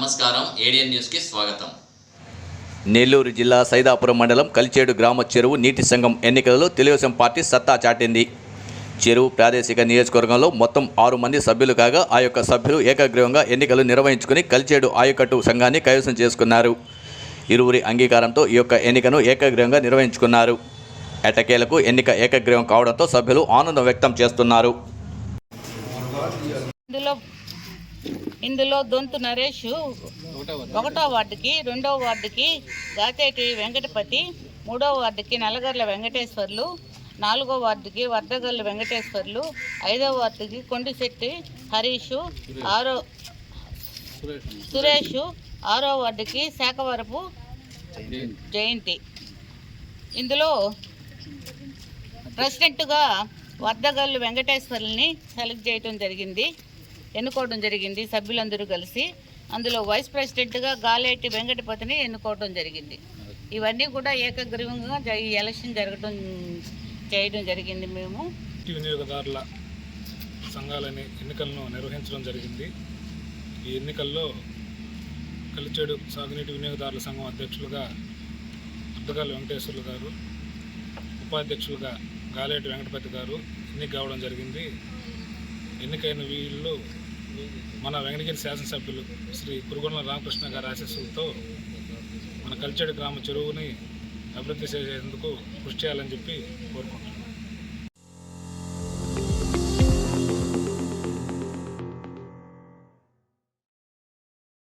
నమస్కారం. ఏడియన్ న్యూస్కి స్వాగతం. నెల్లూరు జిల్లా సైదాపురం మండలం కలిచేడు గ్రామ చెరువు నీటి సంఘం ఎన్నికలలో తెలుగుదేశం పార్టీ సత్తా చాటింది. చెరువు ప్రాదేశిక నియోజకవర్గంలో మొత్తం ఆరు మంది సభ్యులు కాగా ఆ యొక్క సభ్యులు ఏకగ్రీవంగా ఎన్నికలు నిర్వహించుకుని కలిచేడు ఆయకట్టు సంఘాన్ని కైవసం చేసుకున్నారు. ఇరువురి అంగీకారంతో ఈ యొక్క ఎన్నికను ఏకగ్రీవంగా నిర్వహించుకున్నారు. ఎటకేలకు ఎన్నిక ఏకగ్రీవం కావడంతో సభ్యులు ఆనందం వ్యక్తం చేస్తున్నారు. ఇందులో దొంతు నరేష్ ఒకటో వార్డుకి రెండవ వార్డుకి గాతేటి వెంకటపతి మూడో వార్డుకి నల్లగర్ల వెంకటేశ్వర్లు నాలుగో వార్డుకి వర్ధగల్లు వెంకటేశ్వర్లు ఐదో వార్డుకి కొండిశెట్టి హరీషు ఆరో సురేష్ ఆరో వార్డుకి శాఖవరపు జయంతి. ఇందులో ప్రెసిడెంట్గా వర్ధగల్లు వెంకటేశ్వర్లని సెలెక్ట్ చేయటం జరిగింది. ఎన్నుకోవడం జరిగింది. సభ్యులందరూ కలిసి అందులో వైస్ ప్రెసిడెంట్గా గాలేటి వెంకటపతిని ఎన్నుకోవడం జరిగింది. ఇవన్నీ కూడా ఏకగ్రీవంగా జ- ఈ ఎలక్షన్ జరగడం చేయడం జరిగింది మేము. వినియోగదారుల సంఘాలని ఎన్నికలను నిర్వహించడం జరిగింది. ఈ ఎన్నికల్లో కలిచేడు సాగునీటి వినియోగదారుల సంఘం అధ్యక్షులుగా అద్దగాలి వెంకటేశ్వర్లు గారు ఉపాధ్యక్షులుగా గాలేటి వెంకటపతి గారు ఎన్నిక కావడం జరిగింది. ఎన్నికైన వీళ్ళు మన వెంకటగిరి శాసనసభ్యులు శ్రీ కురుగొండల రామకృష్ణ గారి ఆశీస్సులతో మన కలిచేడు గ్రామ చెరువుని అభివృద్ధి చేసేందుకు కృషి చేయాలని చెప్పి కోరుకుంటున్నాను